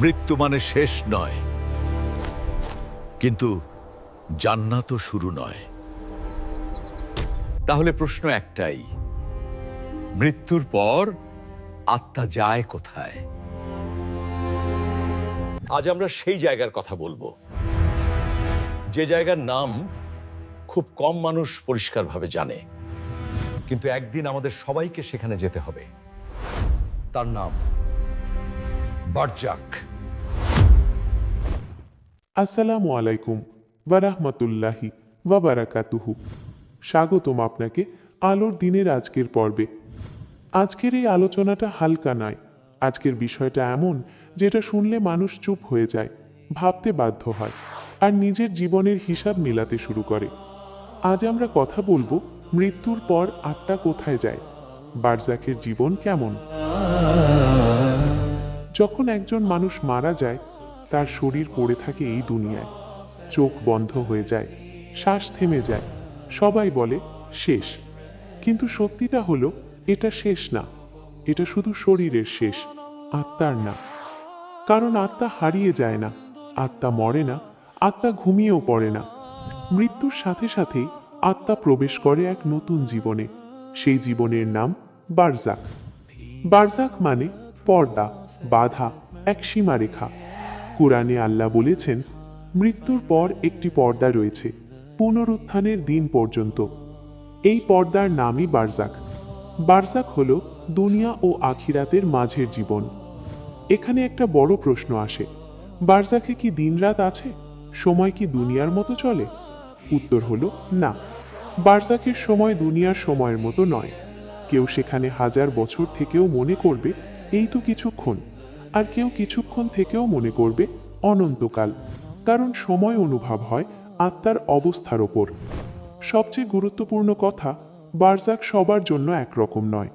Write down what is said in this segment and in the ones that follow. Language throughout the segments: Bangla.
মৃত্যু মানে শেষ নয়। কিন্তু জান্নাতও শুরু নয়। তাহলে প্রশ্ন একটাই, মৃত্যুর পর আত্মা যায় কোথায়? আজ আমরা সেই জায়গার কথা বলব। যে জায়গার নাম খুব কম মানুষ পরিষ্কারভাবে জানে। কিন্তু একদিন আমাদের সবাইকে সেখানে যেতে হবে। তার নাম বারজাক। আসসালামু আলাইকুম বারাহমাতুল্লাহি বাবারাকাতুহু স্বাগতম আপনাকে আলোর দিনের আজকের পর্বে। আজকের এই আলোচনাটা হালকা নয়। আজকের বিষয়টা এমন যেটা শুনলে মানুষ চুপ হয়ে যায়, ভাবতে বাধ্য হয় আর নিজের জীবনের হিসাব মেলাতে শুরু করে। আজ আমরা কথা বলব মৃত্যুর পর আত্মা কোথায় যায় বারজাকের জীবন কেমন? যখন একজন মানুষ মারা যায় তার শরীর পড়ে থাকে এই দুনিয়ায়। চোখ বন্ধ হয়ে যায়, শ্বাস থেমে যায়, সবাই বলে, শেষ। কিন্তু সত্যিটা হলো, এটা শেষ না। এটা শুধু শরীরের শেষ, আত্মার না। কারণ আত্মা হারিয়ে যায় না, আত্মা মরে না, আত্মা ঘুমিয়েও পড়ে না। মৃত্যুর সাথে সাথেই আত্মা প্রবেশ করে এক নতুন জীবনে। সেই জীবনের নাম বারজাক। বারজাক মানে পর্দা, বাধা, এক সীমারেখা। কোরআনে আল্লাহ বলেছেন, মৃত্যুর পর একটি পর্দা রয়েছে, পুনরুত্থানের দিন পর্যন্ত। এই পর্দার নামই বারজাক। বারজাক হল দুনিয়া ও আখিরাতের মাঝের জীবন। এখানে একটা বড় প্রশ্ন আসে, বারজাকে কি দিনরাত আছে? সময় কি দুনিয়ার মতো চলে? উত্তর হলো, না। বারজাকের সময় দুনিয়ার সময়ের মতো নয়। কেউ সেখানে হাজার বছর থেকেও মনে করবে, এই তো কিছুক্ষণ। আর কেউ কিছুক্ষণ থেকেও মনে করবে অনন্তকাল, কারণ সময় অনুভব হয় আত্মার অবস্থার ওপর। সবচেয়ে গুরুত্বপূর্ণ কথা, বার্জাক সবার জন্য একরকম নয়।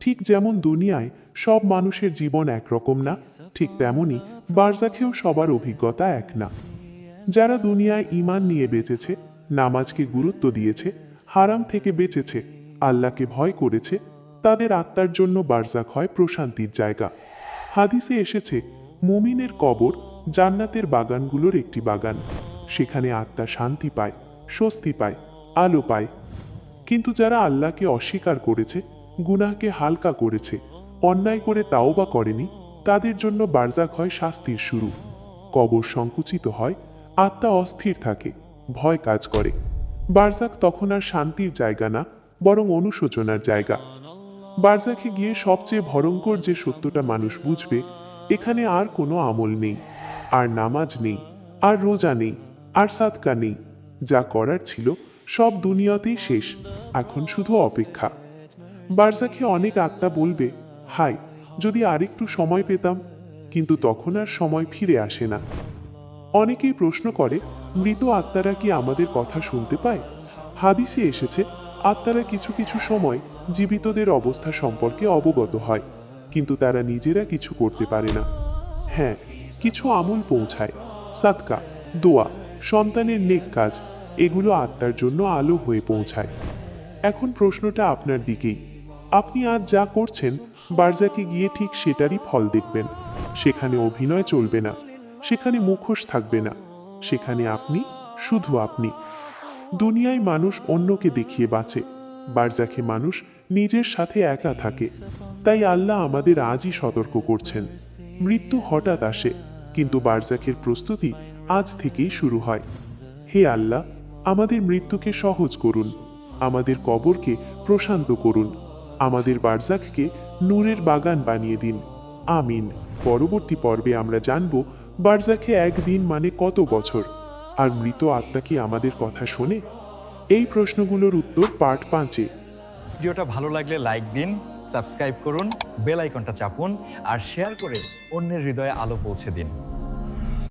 ঠিক যেমন দুনিয়ায় সব মানুষের জীবন একরকম না, ঠিক তেমনই বার্জাকেও সবার অভিজ্ঞতা এক না। যারা দুনিয়ায় ইমান নিয়ে বেঁচেছে, নামাজকে গুরুত্ব দিয়েছে, হারাম থেকে বেঁচেছে, আল্লাহকে ভয় করেছে, তাদের আত্মার জন্য বার্জাক হয় প্রশান্তির জায়গা। হাদিসে এসেছে, মুমিনের কবর জান্নাতের বাগানগুলোর একটি বাগান। সেখানে আত্মা শান্তি পায়, স্বস্তি পায়, আলো পায়। কিন্তু যারা আল্লাহকে অস্বীকার করেছে, গুনাহকে হালকা করেছে, অন্যায় করে তাও বা করেনি, তাদের জন্য বারজাক হয় শাস্তির শুরু। কবর সংকুচিত হয়, আত্মা অস্থির থাকে, ভয় কাজ করে। বারজাক তখন আর শান্তির জায়গা না, বরং অনুশোচনার জায়গা। বারজাকে গিয়ে সবচেয়ে ভয়ঙ্কর যে সত্যটা মানুষ বুঝবে, এখানে আর কোনো আমল নেই, আর নামাজ নেই, আর রোজা নেই, আর সাদকা নেই। যা করার ছিল সব দুনিয়াতেই শেষ, এখন শুধু অপেক্ষা। বারজাকে অনেক আত্মা বলবে হাই যদি আরেকটু সময় পেতাম, কিন্তু তখন আর সময় ফিরে আসে না। অনেকেই প্রশ্ন করে, মৃত আত্মারা কি আমাদের কথা শুনতে পায়? হাদিসে এসেছে, আত্মারা কিছু কিছু সময় জীবিতদের অবস্থা সম্পর্কে অবগত হয়, কিন্তু তারা নিজেরা কিছু করতে পারে না। হ্যাঁ কিছু আমল পৌঁছায়। সাদকা, দোয়া, সন্তানের নেক কাজ, এগুলো আত্মার জন্য আলো হয়ে পৌঁছায়। এখন প্রশ্নটা আপনার দিকেই। আপনি আজ যা করছেন, বারজাকে গিয়ে ঠিক সেটারই ফল দেখবেন। সেখানে অভিনয় চলবে না, সেখানে মুখোশ থাকবে না, সেখানে আপনি শুধু আপনি। দুনিয়ায় মানুষ অন্যকে দেখিয়ে বাঁচে। বারজাখে মানুষ নিজের সাথে একা থাকে। তাই আল্লাহ আমাদের আজই সতর্ক করছেন। মৃত্যু হঠাৎ আসে, কিন্তু বারজাখের প্রস্তুতি আজ থেকেই শুরু হয়। হে আল্লাহ, আমাদের মৃত্যুকে সহজ করুন, আমাদের কবরকে প্রশান্ত করুন, আমাদের বারজাখকে নূরের বাগান বানিয়ে দিন। আমিন। পরবর্তী পর্বে আমরা জানব বারজাখে একদিন মানে কত বছর, আর মৃত আত্মা কি আমাদের কথা শোনে? এই প্রশ্নগুলোর উত্তর পার্ট পাঁচে। ভিডিওটা ভালো লাগলে লাইক দিন, সাবস্ক্রাইব করুন, বেল আইকনটা চাপুন, আর শেয়ার করে অন্যের হৃদয়ে আলো পৌঁছে দিন।